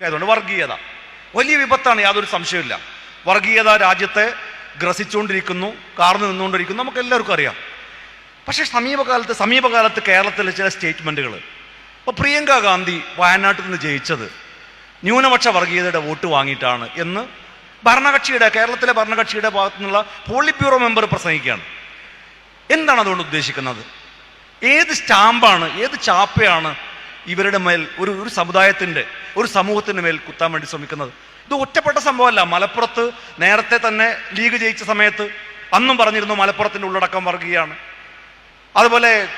ആയതുകൊണ്ട് വർഗീയത. വലിയ വിപത്താണ് യാതൊരു സംശയമില്ല വർഗീയത രാജ്യത്തെ ഗ്രസിച്ചുകൊണ്ടിരിക്കുന്നു കാർന്നു നിന്നുകൊണ്ടിരിക്കുന്നു നമുക്ക് എല്ലാവർക്കും അറിയാം. പക്ഷേ സമീപകാലത്ത് സമീപകാലത്ത് കേരളത്തിലെ ചില സ്റ്റേറ്റ്മെന്റുകൾ ഇപ്പോൾ പ്രിയങ്ക ഗാന്ധി വയനാട്ടിൽ നിന്ന് ജയിച്ചത് ന്യൂനപക്ഷ വർഗീയതയുടെ വോട്ട് വാങ്ങിയിട്ടാണ് എന്ന് ഭരണകക്ഷിയുടെ കേരളത്തിലെ ഭരണകക്ഷിയുടെ ഭാഗത്തു നിന്നുള്ള പോളിറ്റ് ബ്യൂറോ മെമ്പർ പ്രസംഗിക്കുകയാണ്. എന്താണ് അതുകൊണ്ട് ഉദ്ദേശിക്കുന്നത്? ഏത് സ്റ്റാമ്പാണ് ഏത് ചാപ്പയാണ് ഇവരുടെ മേൽ ഒരു ഒരു സമുദായത്തിന്റെ ഒരു സമൂഹത്തിന്റെ മേൽ കുത്താൻ വേണ്ടി ശ്രമിക്കുന്നത്. ഇത് ഒറ്റപ്പെട്ട സംഭവമല്ല. മലപ്പുറത്ത് നേരത്തെ തന്നെ ലീഗ് ജയിച്ച സമയത്ത് അന്നും പറഞ്ഞിരുന്നു മലപ്പുറത്തിന്റെ ഉള്ളടക്കം വർഗീയാണ്. അതുപോലെ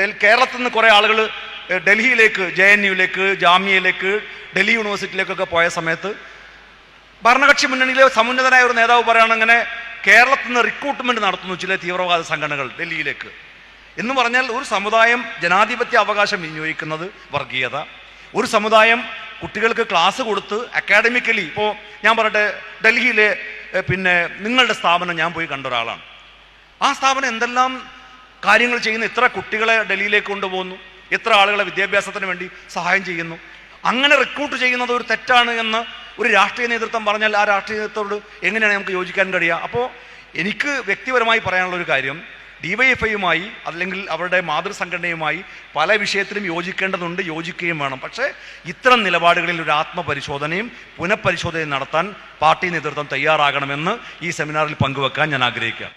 ഡൽ- കേരളത്തിൽ നിന്ന് കുറേ ആളുകൾ ഡൽഹിയിലേക്ക് ജെ എൻ യുയിലേക്ക് ജാമ്യയിലേക്ക് ഡൽഹി യൂണിവേഴ്സിറ്റിയിലേക്കൊക്കെ പോയ സമയത്ത് ഭരണകക്ഷി മുന്നണിയിലെ സമുന്നതനായ ഒരു നേതാവ് അങ്ങനെ കേരളത്തിൽ നിന്ന് റിക്രൂട്ട്മെന്റ് നടത്തുന്നു ചില തീവ്രവാദ സംഘടനകൾ ഡൽഹിയിലേക്ക്. എന്ന് പറഞ്ഞാൽ ഒരു സമുദായം ജനാധിപത്യ അവകാശം വിനിയോഗിക്കുന്നത് വർഗീയത. ഒരു സമുദായം കുട്ടികൾക്ക് ക്ലാസ് കൊടുത്ത് അക്കാഡമിക്കലി ഇപ്പോൾ ഞാൻ പറയട്ടെ ഡൽഹിയിലെ പിന്നെ നിങ്ങളുടെ സ്ഥാപനം ഞാൻ പോയി കണ്ട ഒരാളാണ്. ആ സ്ഥാപനം എന്തെല്ലാം കാര്യങ്ങൾ ചെയ്യുന്നു എത്ര കുട്ടികളെ ഡൽഹിയിലേക്ക് കൊണ്ടുപോകുന്നു എത്ര ആളുകളെ വിദ്യാഭ്യാസത്തിന് വേണ്ടി സഹായം ചെയ്യുന്നു. അങ്ങനെ റിക്രൂട്ട് ചെയ്യുന്നത് ഒരു തെറ്റാണ് എന്ന് ഒരു രാഷ്ട്രീയ നേതൃത്വം പറഞ്ഞാൽ ആ രാഷ്ട്രീയ നേതൃത്വത്തോട് എങ്ങനെയാണ് നമുക്ക് യോജിക്കാൻ കഴിയുക? അപ്പോൾ എനിക്ക് വ്യക്തിപരമായി പറയാനുള്ള ഒരു കാര്യം ഡിവൈഎഫ്ഐയുമായി അല്ലെങ്കിൽ അവരുടെ മാതൃസംഘടനയുമായി പല വിഷയത്തിലും യോജിക്കേണ്ടതുണ്ട് യോജിക്കുകയും വേണം. പക്ഷേ ഇത്തരം നിലപാടുകളിൽ ഒരു ആത്മപരിശോധനയും പുനഃപരിശോധനയും നടത്താൻ പാർട്ടി നേതൃത്വം തയ്യാറാകണമെന്ന് ഈ സെമിനാറിൽ പങ്കുവെക്കാൻ ഞാൻ ആഗ്രഹിക്കുകയാണ്.